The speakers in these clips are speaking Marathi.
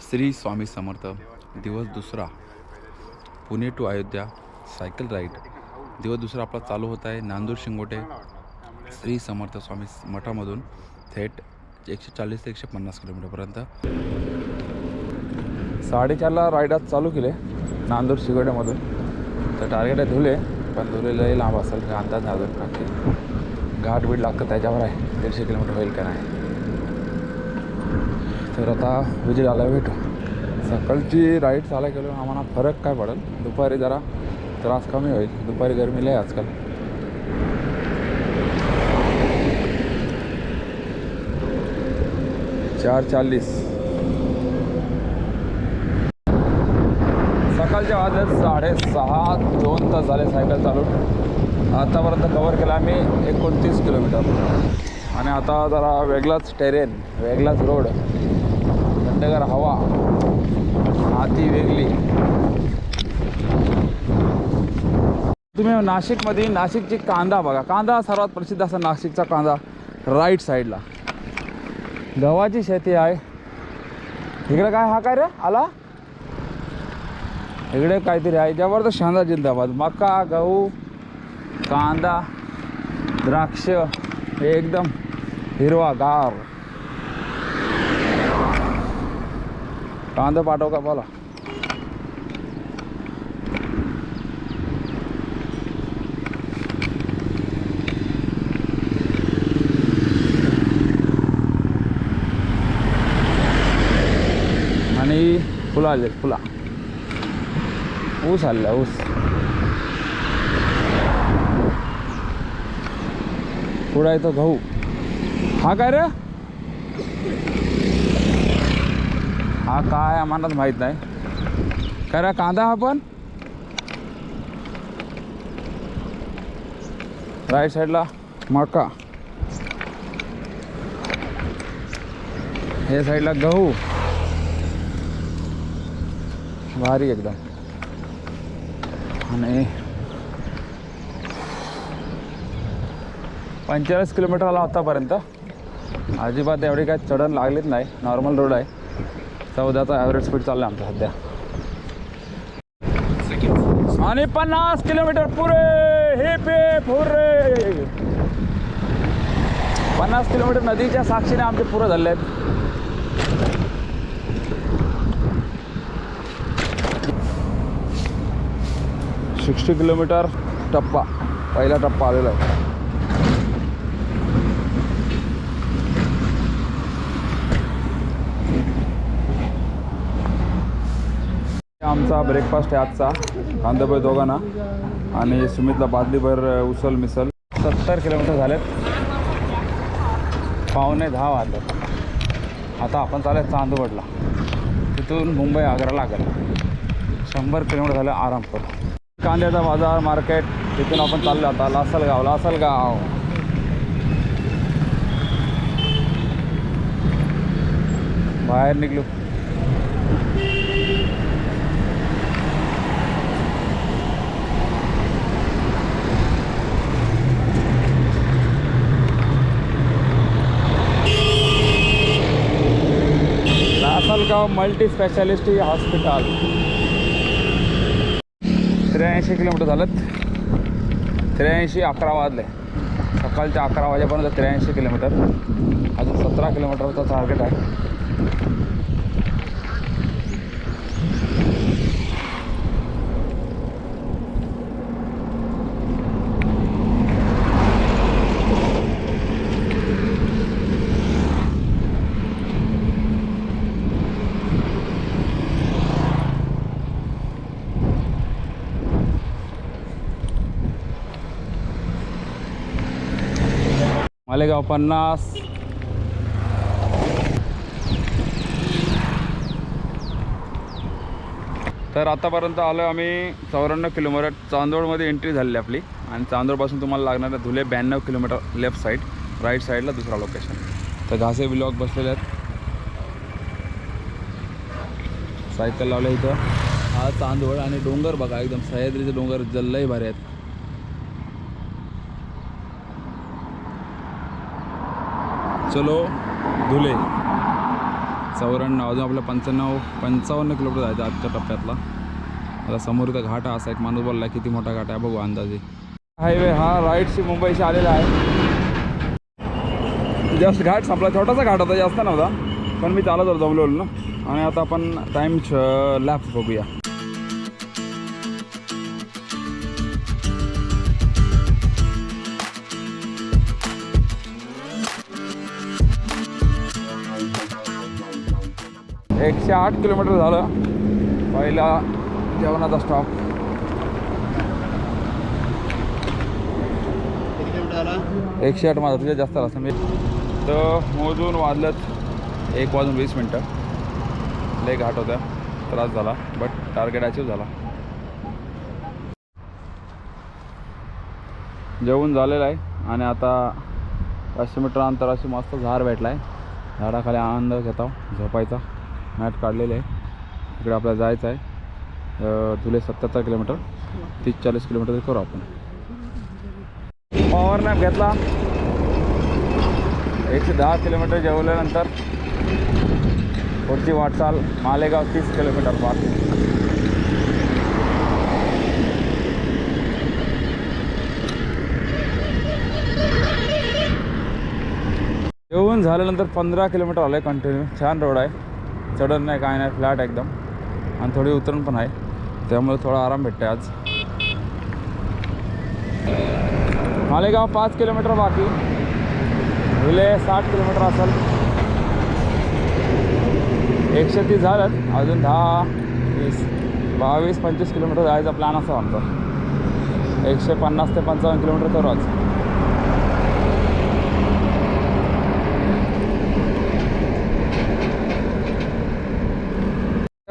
श्री स्वामी समर्थ. दिवस दुसरा. Pune to Ayodhya. Cycle ride दिवस दुसरा आपला चालू होत आहे नांदूर शिंगोटे. श्री समर्थ स्वामी मठामधून थेट एकशे चाळीस ते एकशे पन्नास किलोमीटरपर्यंत साडेचारला राईड आज चालू केले नांदूर शिंगोट्यामधून तर टार्गेट आहे धुले पण धुलेलाही लांब असेल का अंदाज नाही घाट बीट लागतं त्याच्यावर आहे. दीडशे किलोमीटर होईल का नाही? तर आता विजय आला भेटू सकाळची राईड चालाय गेलो आम्हाला फरक काय पडेल? दुपारी जरा त्रास कमी होईल. दुपारी गरमीला आहे आजकाल. चार चाळीस. सकाळच्या वाजत साडेसहा दोन तास झाले सायकल चालून. आतापर्यंत कवर केला आम्ही एकोणतीस किलोमीटर. आणि आता जरा वेगळाच टेरेन वेगळाच रोड थंडगार हवा. हाती वेगळी. तुम्ही नाशिकमध्ये नाशिकची कांदा बघा. कांदा सर्वात प्रसिद्ध असा नाशिकचा कांदा राईट साईडला गव्हाची शेती आहे. इकडे काय हा काय रे? आला? इकडे काहीतरी आहे. जबरदस्त शानदार जिंदाबाद. मका गहू कांदा द्राक्ष हे एकदम हिरवा गार कांदा पाठव का बोला? आणि फुला आले फुला. ऊस आला ऊस. पुढं येतो गहू हा काय रे? हा काय आम्हालाच माहीत नाही. करा कांदा हा पण? राईट साईडला मका. हे साईडला गहू. भारी एकदम. आणि पंचेचाळीस किलोमीटर आला आतापर्यंत. अजिबात एवढी काय चढण लागलीच नाही. नॉर्मल रोड आहे. चौदाचा ॲव्हरेज स्पीड चालला आमचा सध्या. आणि पन्नास किलोमीटर पुरे हे पे पुरे. पन्नास किलोमीटर नदीच्या साक्षीने आमचे पुरं झाले आहेत. सिक्स्टी किलोमीटर टप्पा पहिला टप्पा आलेला आहे. आमचा ब्रेकफास्ट आहे आजचा. कांदाबाई दोघांना. आणि सुमितला बादलीभर उसल मिसल सत्तर किलोमीटर झालेत. पावणे दहा वाजले आता आपण चालेल चांदवडला. तिथून मुंबई आग्रा लागेल. शंभर किलोमीटर झालं आराम करू कांद्याचा बाजार मार्केट तिथून आपण चाललो आता. लासलगाव लासलगाव. बाहेर निघलो लासलगाव मल्टी स्पेशालिस्टी हॉस्पिटल त्र्याऐंशी किलोमीटर झालं. त्र्याऐंशी अकरा वाजले. सकाळच्या अकरा वाजेपर्यंत त्र्याऐंशी किलोमीटर. अजून सतरा किलोमीटरचा टार्गेट आहे. मालेगाव पन्नास. तर आतापर्यंत आलो आम्ही चौऱ्याण्णव किलोमीटर चांदोडमध्ये एंट्री झालेली आपली. आणि चांदोडपासून तुम्हाला लागणार आहे धुले ब्याण्णव किलोमीटर लेफ्ट साईड राईट साईडला दुसरा लोकेशन तर घासे ब्लॉक बसलेले आहेत. सायकल लावलं इथं. हा चांदोड आणि डोंगर बघा एकदम सह्याद्रीचे डोंगर जल्लही भारी आहेत. चलो धुले. चौऱ्याण्णव अजून आपल्या पंच्याण्णव पंचावन्न किलोमीटर जायचं आजच्या टप्प्यातला. आता समोर इथं घाट असा एक माणूस बोलला किती मोठा घाट आहे बघू अंदाजे. हायवे हा राईटशी मुंबईशी आलेला आहे. जास्त घाट संपला छोटासा घाट होता जास्त नव्हता. पण मी चालत होतो जमलो ना. आणि आता आपण टाईम लॅप्स बघूया. एकशे आठ किलोमीटर झालं. पहिला जेवणाचा स्टॉप झाला एकशे आठ माझा तुझ्या जास्त असं मी तर मोजून वाजलंच एक वाजून वीस मिनटं. लय घाट होत्या त्रास झाला बट टार्गेट अचीव झाला. जेवण झालेलं आहे आणि आता पाचशे मीटर अंतर अशी मस्त झाड भेटला आहे झाडाखाली आनंद घेता झोपायचा. मॅट काढलेले आहे. इकडे आपल्याला जायचं आहे. जुलै सत्याहत्तर किलोमीटर. तीस चाळीस किलोमीटर करू आपण. पॉवर नॅप घेतला. एकशे दहा किलोमीटर जेवल्यानंतर पुढची वाटचाल मालेगाव तीस किलोमीटर पार. जेवण झाल्यानंतर पंधरा किलोमीटर आलं आहे कंटिन्यू छान रोड आहे. चढण नाही काय नाही फ्लॅट एकदम. आणि थोडी उतरण पण आहे. त्यामुळे थोडा आराम भेटते आज. मालेगाव पाच किलोमीटर बाकी. धुले साठ किलोमीटर असेल. एकशे तीस झालं अजून दहा वीस बावीस पंचवीस किलोमीटर जायचा प्लॅन असा आमचा. एकशे पन्नास ते पंचावन्न किलोमीटर करू आज.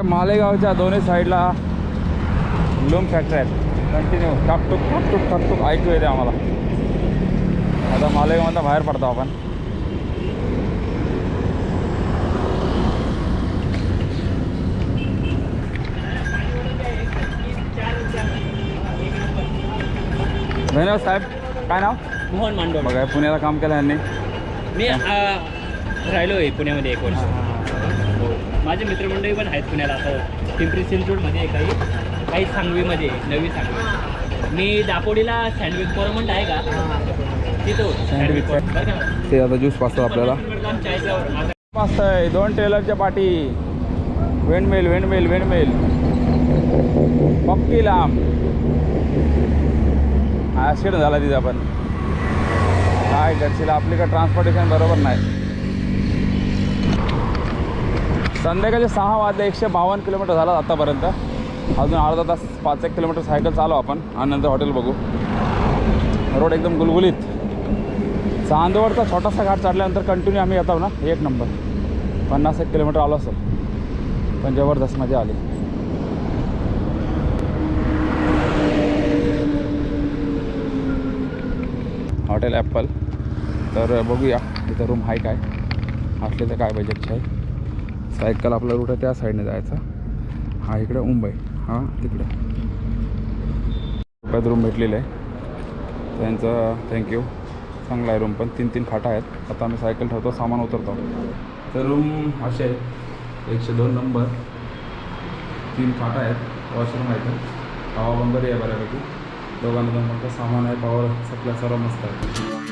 मालेगावच्या दोन्ही साईडला लूम फॅक्टरी आहेत कंटिन्यू टाकटूक टाकटूक टाकटूक ऐकू येते आम्हाला. आता मालेगावमधनं बाहेर पडतो आपण. धन्यवाद साहेब. काय नाव? मोहन मांडव बघा पुण्याला काम केलं यांनी. मी राहिलो आहे पुण्यामध्ये एक वर्ष. माझे मित्रमंडळी पण आहेत पुण्याला. आता पिंपरी चिंचवडमध्ये आहे काही काही सांगवीमध्ये नवी सांगवी. मी दापोडीला सँडविच कोरमंड आहे का? तिथं सँडविच? ते आता ज्यूस पाचतात आपल्याला. मस्त आहे दोन टेलरच्या पाठी वेंडमेल वेंडमेल वेंडमेल पक्की लांब. ॲक्सिडेंट झाला तिचा पण. काय करशील आपली का ट्रान्सपोर्टेशन बरोबर नाही. संध्याकाळचे सहा वाजले एकशे बावन्न किलोमीटर झाला आतापर्यंत. अजून अर्धा तास पाच एक किलोमीटर सायकल चालू आपण. आणि नंतर हॉटेल बघू. रोड एकदम गुलगुलीत. चांदवडचा छोटासा घाट चढल्यानंतर कंटिन्यू आम्ही येतो ना एक नंबर पन्नास एक किलोमीटर आलो असेल. पण जबरदस्त मजा आली. हॉटेल ॲपल तर बघूया इथं रूम आहे काय? असले तर काय बजेटची आहे? सायकल आपला रूट आहे त्या साईडने जायचा. हा इकडे मुंबई हा तिकडे. रुपयात रूम भेटलेलं आहे. त्यांचं थँक्यू चांगला आहे रूम पण. तीन तीन खाटा आहेत. आता आम्ही सायकल ठेवतो सामान उतरतो. तर रूम असे आहेत. एकशे दोन नंबर तीन खाटा आहेत. वॉशरूम आहेत हवा बंदरी आहे बऱ्यापैकी. दोघांना दोन सामान आहे. पॉवर सप्लाय सर्व मस्त आहे.